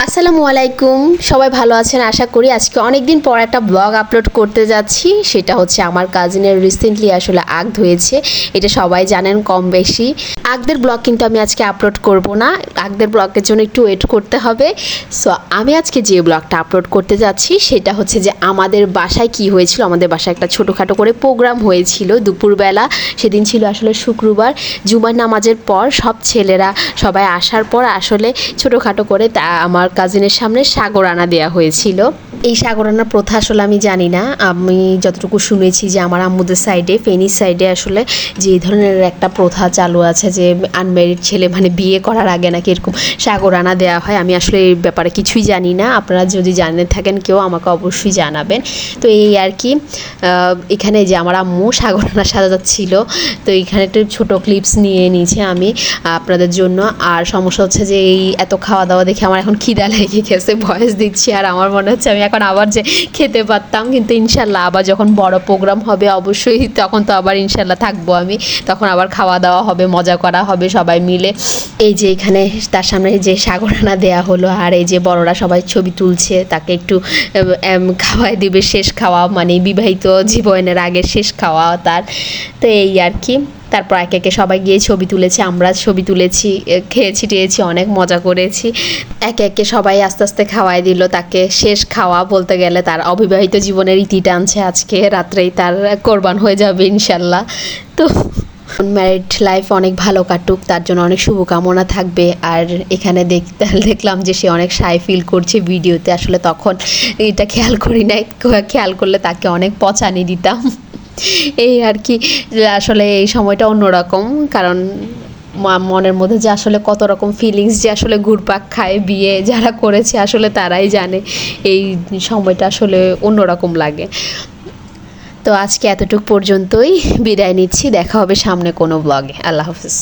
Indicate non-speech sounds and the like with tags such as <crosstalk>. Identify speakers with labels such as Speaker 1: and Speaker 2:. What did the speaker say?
Speaker 1: আসসালামু আলাইকুম। সবাই ভালো আছেন? আশা করি আজকে অনেক দিন পর একটা ব্লগ আপলোড করতে যাচ্ছি। সেটা হচ্ছে আমার কাজিনের রিসেন্টলি আসলে আগ হয়েছে এটা সবাই জানেন কম বেশি। আগদের ব্লগ কিন্তু আমি আজকে আপলোড করব না। আগদের ব্লগের জন্য একটু ওয়েট করতে হবে। সো আমি আজকে যে ব্লগটা আপলোড করতে যাচ্ছি, সেটা হচ্ছে যে আমাদের বাসায় কি হয়েছিল? আমাদের বাসায় একটা ছোটোখাটো করে প্রোগ্রাম হয়েছিল দুপুরবেলা। সেদিন ছিল আসলে শুক্রবার। জুমার নামাজের পর সব ছেলেরা সবাই আসার পর আসলে ছোটোখাটো করে তা আমার কাজিনের সামনে সাগর আনা দেওয়া হয়েছিল। এই সাগর আনার প্রথা আসলে আমি জানি না। আমি যতটুকু শুনেছি যে আমার আম্মুদের সাইডে ফেনীর সাইডে আসলে যে ধরনের একটা প্রথা চালু আছে যে আনম্যারিড ছেলে মানে বিয়ে করার আগে নাকি এরকম সাগর আনা দেওয়া হয়, আমি আসলে এই ব্যাপারে কিছুই জানি না। আপনারা যদি জানে থাকেন, কেউ আমাকে অবশ্যই জানাবেন। তো এই আর কি এখানে যে আমার আম্মু সাগর আনা সাজাচ্ছিল, তো এখানে একটু ছোটো ক্লিপস নিয়ে নিয়েছি আমি আপনাদের জন্য। আর সমস্যা হচ্ছে যে এই এত খাওয়া দাওয়া দেখে আমার এখন খিদা লেগে গেছে ভয়েস দিচ্ছি আর আমার মনে হচ্ছে আমি এখন আবার যে খেতে পারতাম, কিন্তু ইনশাল্লাহ আবার যখন বড় প্রোগ্রাম হবে অবশ্যই তখন তো আবার ইনশাল্লাহ থাকব আমি। তখন আবার খাওয়া দাওয়া হবে, মজা করা হবে সবাই মিলে। এই যে এখানে তার সামনে যে সাগরানা দেয়া হলো, আর এই যে বড়রা সবাই ছবি তুলছে, তাকে একটু খাওয়ায় দিবে শেষ খাওয়া মানে বিবাহিত জীবনের আগে শেষ খাওয়া তার। তো এই আর কি। তারপর একে একে সবাই গিয়ে ছবি তুলেছি, আমরা ছবি তুলেছি খেয়েছি, টেয়েছি, অনেক মজা করেছি। একে একে সবাই আস্তে আস্তে খাওয়াই দিল, তাকে শেষ খাওয়া বলতে গেলে তার অবিবাহিত জীবনের ইতি টানছে আজকে, রাত্রেই তার কোরবান হয়ে যাবে ইনশাল্লাহ। তো ম্যারিড লাইফ অনেক ভালো কাটুক, তার জন্য অনেক শুভকামনা থাকবে। আর এখানে <laughs> দেখলাম যে সে অনেক সাই ফিল করছে ভিডিওতে, আসলে তখন এটা খেয়াল করি নাই খেয়াল করলে তাকে অনেক পচানি দিতাম। এই আর কি আসলে এই সময়টা অন্যরকম, কারণ মনের মধ্যে যে আসলে কত রকম ফিলিংস যে আসলে ঘুরপাক খায়, বিয়ে যারা করেছে আসলে তারাই জানে, এই সময়টা আসলে অন্যরকম লাগে। তো আজকে এতটুকু পর্যন্তই, বিদায় নিচ্ছি, দেখা হবে সামনে কোনো ব্লগে আল্লাহ হাফিজ।